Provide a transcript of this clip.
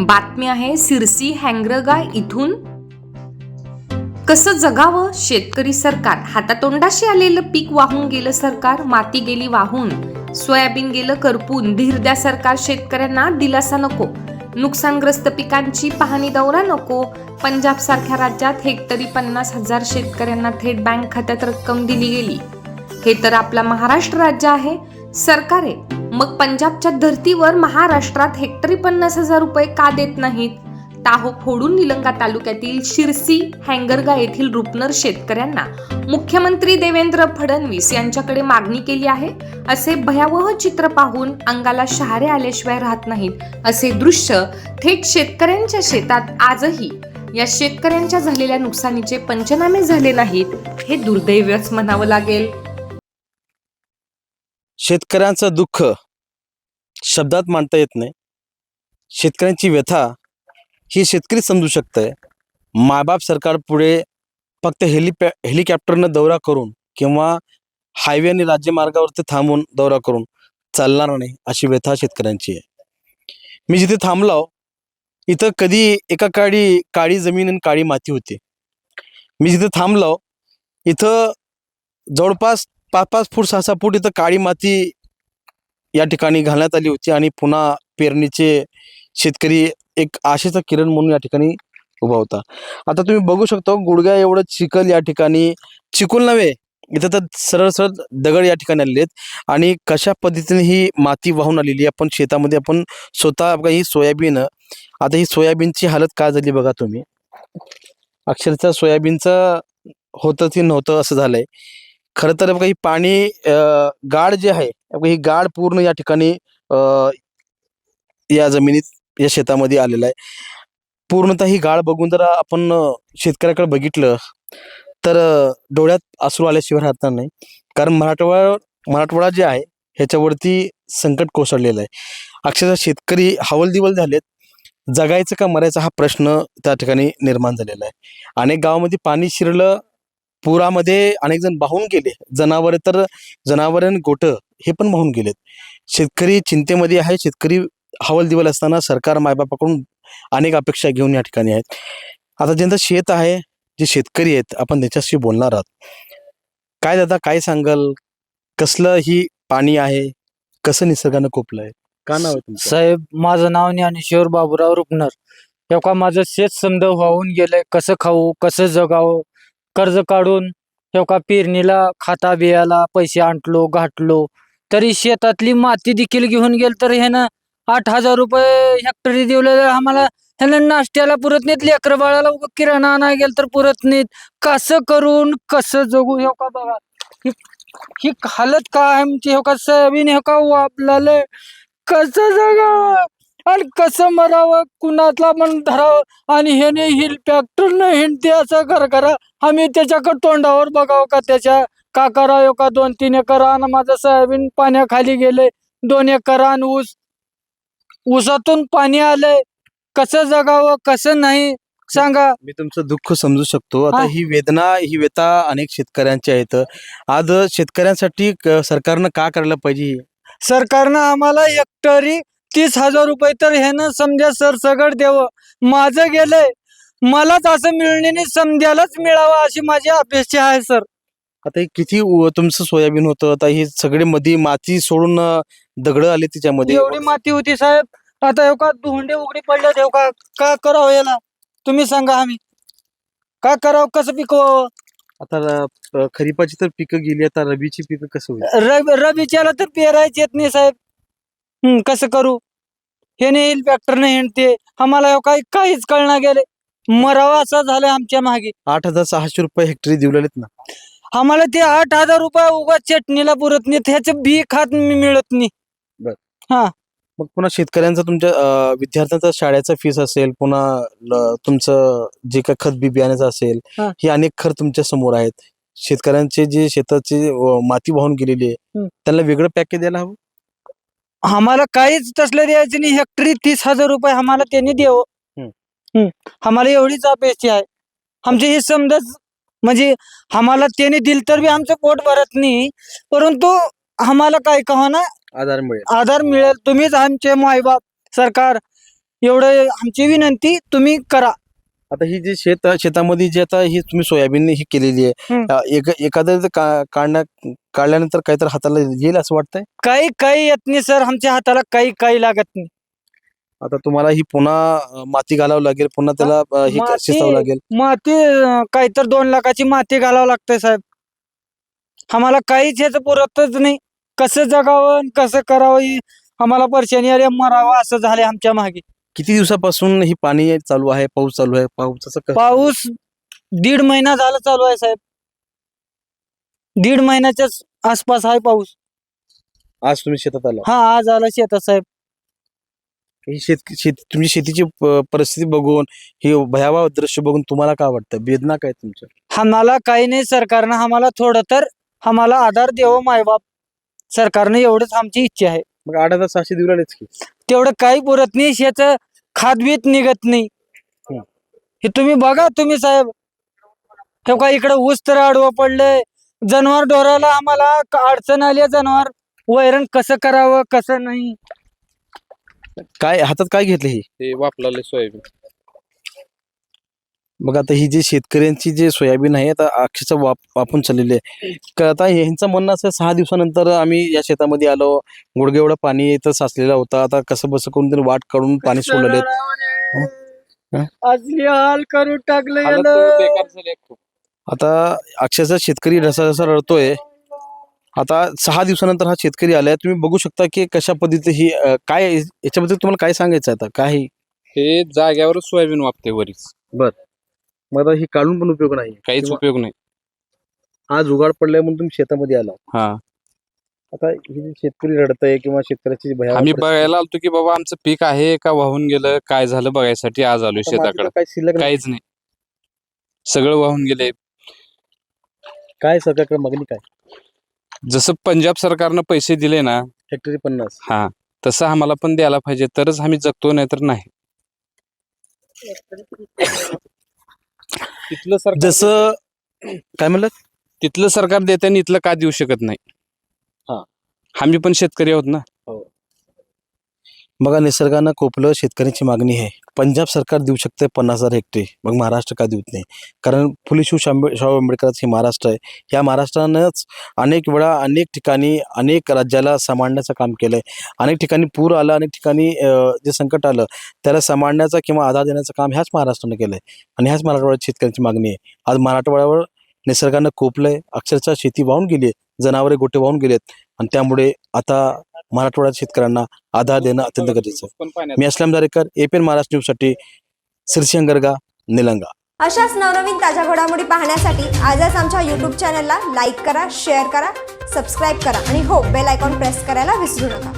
बातमी आहे सिरसी हँग्रगा इथून. कसं जगावं शेतकरी सरकार? हातातोंडाशी आलेलं पीक वाहून गेलं सरकार माती गेली वाहून. सोयाबीन गेलं करपून धीर द्या सरकार शेतकऱ्यांना दिलासा नको. नुकसानग्रस्त पिकांची पाहणी दौरा नको. पंजाब सारख्या राज्यात हेक्टरी पन्नास हजार शेतकऱ्यांना थेट बँक खात्यात रक्कम दिली गेली. हे तर आपला महाराष्ट्र राज्य आहे. सरकार आहे मग पंजाबच्या धर्तीवर महाराष्ट्रात हेक्टरी पन्नास हजार रुपये का देत नाहीत? टाहो फोडून निलंगा तालुक्यातील शिरसी हँगरगा येथील रुपनर शेतकऱ्यांना मुख्यमंत्री देवेंद्र फडणवीस यांच्याकडे मागणी केली आहे. असे भयावह चित्र पाहून अंगाला शहारे आल्याशिवाय राहत नाहीत. असे दृश्य थेट शेतकऱ्यांच्या शेतात आजही या शेतकऱ्यांच्या झालेल्या नुकसानीचे पंचनामे झाले नाहीत हे दुर्दैवच म्हणावं लागेल. शेतकऱ्यांचं दुःख शब्दात मांडता येत नाही. शेतकऱ्यांची व्यथा ही शेतकरी समजू शकतंय. मायबाप सरकार पुढे फक्त हेलिपॅ हेलिकॉप्टरनं दौरा करून किंवा हायवे आणि राज्यमार्गावरती थांबून दौरा करून चालणार नाही अशी व्यथा शेतकऱ्यांची आहे. मी जिथे थांबलो इथं कधी एका काळी काळी जमीन आणि काळी माती होती. मी जिथे थांबलो इथं जवळपास पाच पाच फूट सहा सहा फूट इथं काळी माती या ठिकाणी घालण्यात आली होती आणि पुन्हा पेरणीचे शेतकरी एक आशेचा किरण म्हणून या ठिकाणी उभा होता. आता तुम्ही बघू शकता गुडघ्या एवढं चिखल या ठिकाणी. चिकूल नव्हे इथं तर सरळ सरळ दगड या ठिकाणी आलेले आहेत. आणि कशा पद्धतीने ही माती वाहून आलेली आहे आपण शेतामध्ये आपण स्वतः बघा ही सोयाबीन आता ही सोयाबीनची हालत काय झाली बघा तुम्ही. अक्षरशः सोयाबीनचं होतं की नव्हतं असं झालंय. खरं तर बघा ही पाणी अं, गाळ जे आहे बघा ही गाड पूर्ण या ठिकाणी अं, या जमिनीत या शेतामध्ये आलेलं आहे. पूर्णतः ही गाळ बघून जर आपण अं, शेतकऱ्याकडे बघितलं तर अं, डोळ्यात आसरू आल्याशिवाय राहणार नाही. कारण मराठवाडा मराठवाडा जे आहे ह्याच्यावरती संकट कोसळलेलं आहे. अक्षरशः शेतकरी हवलदिवल झालेत. जगायचं का मरायचं हा प्रश्न त्या ठिकाणी निर्माण झालेला आहे. अनेक गावामध्ये पाणी शिरलं पुरामध्ये अनेक जण वाहून गेले. जनावर तर जनावर आणि गोट हे पण वाहून गेलेत. शेतकरी चिंतेमध्ये आहे. शेतकरी हवलदिवल असताना सरकार मायबापाकडून अनेक अपेक्षा घेऊन या ठिकाणी आहेत. आता ज्यांचं शेत आहे जे शेतकरी आहेत आपण त्याच्याशी बोलणार आहोत. काय दादा काय सांगाल? कसलं ही पाणी आहे? कसं निसर्गानं कोपलंय का नाव आहे साहेब माझं नाव ज्ञानेश्वर बाबूराव रुपनर. एका माझं शेत समद वाहून गेलंय. कसं खाऊ कसं जगावं कर्ज काढून का पेरणीला खाता बियाला पैसे आणलो घाटलो तरी शेतातली माती देखील घेऊन गेल तर ह्यानं आठ हजार रुपये हेक्टरी दिवले आम्हाला ह्यानं नाश्त्याला पुरत नाहीत लेकर बाळाला किराणा आणाय गेल तर पुरत नाहीत. कसं करून कसं जगू हे का बघा? ही- हालत काय आमची हो का सोयाबीन हे का वापलाल कसं जगा आणि कसं मरावं? कुणातला पण धरावं. आणि ह्याने हिल ट्रॅक्टरनं हिंडते असं कर करा. आम्ही त्याच्याकडे तोंडावर बघावं का? त्याच्या का करावं का दोन तीन एकर आणि माझं सोयाबीन पाण्याखाली गेले. दोन एकर आणि ऊस. ऊसातून पाणी आलंय. कसं जगावं? कसं नाही? सांगा. मी तुमचं दुःख समजू शकतो. आता हा. वेदना ही व्यथा अनेक शेतकऱ्यांची आहेत. आज शेतकऱ्यांसाठी सरकारनं का करायला पाहिजे? सरकारनं आम्हाला हेक्टरी तीस हजार रुपये तर ह्यानं समजा सरसगड द्यावं. माझं गेलंय. मलाच असं मिळण्याने समजायलाच मिळावं अशी माझी अपेक्षा आहे सर. आता हे किती उ- तुमचं सोयाबीन होतं आता ही सगळी मध्ये माती सोडून दगड आले त्याच्यामध्ये एवढी माती होती साहेब. आता हे का धुंडे उघडी पडले हे का का करावं याला? तुम्ही सांगा आम्ही. काय करावं कसं पिकवावं? आता र- खरीपाची तर पिकं गेली आता रबीची पिकं कसं होईल? रब रबीच्याला तर पेरायचे येत नाही साहेब. हम्म कसं करू? हे नाही येईल ट्रॅक्टरने हिंडते आम्हाला हे काही काहीच कळणार गेले. मरावा असं झालं आमच्या मागे. आठ हजार सहाशे रुपये हेक्टरी दिवलेत ना. आम्हाला ते आठ हजार रुपये उगा चटणीला पुरत नाही त्याचं बी खात मी- मिळत नाही. मग पुन्हा शेतकऱ्यांचा तुमच्या अं, विद्यार्थ्यांचा शाळेचा फीस असेल पुन्हा ल- तुमचं जे काय खत बी बियाण्याचं असेल हा. हे अनेक खर्च तुमच्यासमोर आहेत. शेतकऱ्यांचे जे शेताची अं, माती वाहून गेलेली आहे हम्म. त्यांना वेगळं पॅकेज द्यायला हवं? आम्हाला काहीच तसलं द्यायचं नाही. हेक्टरी तीस हजार रुपये आम्हाला त्यांनी. हम्म. आम्हाला एवढीच अपेक्षा आहे. आमची ही समजच म्हणजे आम्हाला त्यांनी दिल तर बी आमचं पोट भरत नाही. परंतु आम्हाला काय कहा ना आधार मिळेल. आधार मिळेल. तुम्हीच आमचे मायबाप सरकार एवढं आमची विनंती तुम्ही करा. आता ही जी शेत शेतामध्ये जी आता ही तुम्ही सोयाबीन ही केलेली आहे एखादं काढण्या काढल्यानंतर काहीतरी हाताला येईल असं वाटतंय? काही काही येत नाही सर. आमच्या हाताला काही काही लागत नाही. आता तुम्हाला ही पुन्हा माती घालावं लागेल पुन्हा त्याला हे माती- शिजावं लागेल. माती अं, काही तर दोन लाखाची माती घालावं लागतंय साहेब. आम्हाला काहीच याचं पुरतच नाही. कसं जगावं कसं करावं आम्हाला परेशानी आली मरावं असं झाले आमच्या मागे. किती दिवसापासून ही पाणी चालू आहे? पाऊस चालू आहे? पावसाचं क- पाऊस दीड महिना झाला चालू आहे साहेब. दीड महिन्याच्याच आसपास आहे पाऊस. आज तुम्ही शेतात आला? हा आज आला शेतात साहेब. ही शेत शेती तुमची शेतीची प- परिस्थिती बघून ही भयावह दृश्य बघून तुम्हाला काय वाटतं? वेदना काय तुमच्या? आम्हाला काही नाही सरकारनं आम्हाला थोडं तर आम्हाला आधार द्यावं मायबाप. सरकारनं एवढंच आमची इच्छा आहे. मग आठ हजार सहाशे देऊ की? तेवढं काही पुरत नाही शेत खातबीत निघत नाही. हं. तुम्ही बघा तुम्ही साहेब. हे का इकडे ऊस तर आडवं पडलंय. जनावर ढोराला आम्हाला अडचण आली जनावर. वैरण कसं करावं कसं नाही? काय हातात काय घेतलं ही? वापरले सोयाबीन. मग आता ही जी शेतकऱ्यांची जे सोयाबीन आहे आता अक्षरशः वाप वापून चाललेली आहे. का आता यांचं म्हणणं असं सहा दिवसानंतर आम्ही या शेतामध्ये आलो गुडघे एवढं पाणी इथं साचलेलं होतं आता कसं बसं करून तरी वाट काढून पाणी सोडलेले? असली हाल करून टाकले आता अक्षरशः शेतकरी रसा रसा रडतोय. आता सहा दिवसानंतर हा शेतकरी आलाय तुम्ही बघू शकता की कशा पद्धती ही अं, काय याच्याबद्दल तुम्हाला काय सांगायचं आहे आता? काय ही? जाग्यावरच सोयाबीन वापते वरीच. मग आता ही काढून पण उपयोग नाही. काहीच उपयोग नाही. आज उघाड पडलाय म्हणून तुम्ही शेतामध्ये आला. हा. आता ही जी शेतकरी रडतय किंवा शेतकऱ्याची भयावह आम्ही परिस्थिती- बघायला आलतो की बाबा आमचं पीक आहे का वाहून गेलं काय झालं बघायसाठी आज आलोय आता मातीचं शेताकडे काय शिल्लक नाही. काहीच नाही. सगळं वाहून गेले. काय सरकारकडे मागणी काय? जसं पंजाब सरकारनं पैसे दिले ना हेक्टरी पन्नास. हा तसं आम्हाला पण द्यायला पाहिजे तरच आम्ही जगतो नाही. तर नाही तिथलं सरकार जसं काय म्हणलं? तिथलं सरकार देते आणि इथलं का देऊ शकत नाही? हा. आम्ही पण शेतकरी आहोत ना. बघा निसर्गानं कोपलं शेतकऱ्यांची मागणी आहे. पंजाब सरकार देऊ शकते पन्नास हजार हेक्टरी. मग महाराष्ट्र का देऊत नाही? कारण फुले शिव शांबे शाहू आंबेडकरांचं हे महाराष्ट्र आहे. या महाराष्ट्रानंच अनेक वेळा अनेक ठिकाणी अनेक राज्याला सांभाळण्याचं काम केलं आहे अनेक ठिकाणी पूर आला अनेक ठिकाणी जे संकट आलं त्याला सांभाळण्याचं किंवा आधार देण्याचं काम ह्याच महाराष्ट्रानं केलं आहे आणि ह्याच मराठवाड्यात शेतकऱ्यांची मागणी आहे. आज मराठवाड्यावर निसर्गानं कोपलं आहे अक्षरशः शेती वाहून गेली आहे जनावरे गोटे वाहून गेलेत आणि त्यामुळे आता मराठवाड्यात शेतकऱ्यांना आधार देणं अत्यंत गरजेचं आहे. मी असलम दारेकर एपीएन महाराष्ट्र न्यूजसाठी सिरसिंगरगा निलंगा. अशाच नवनवीन ताज्या घडामोडी पाहण्यासाठी आजच आमच्या यूट्यूब चॅनलला लाईक करा शेअर करा सबस्क्राईब करा आणि हो बेल आयकॉन प्रेस करायला विसरू नका.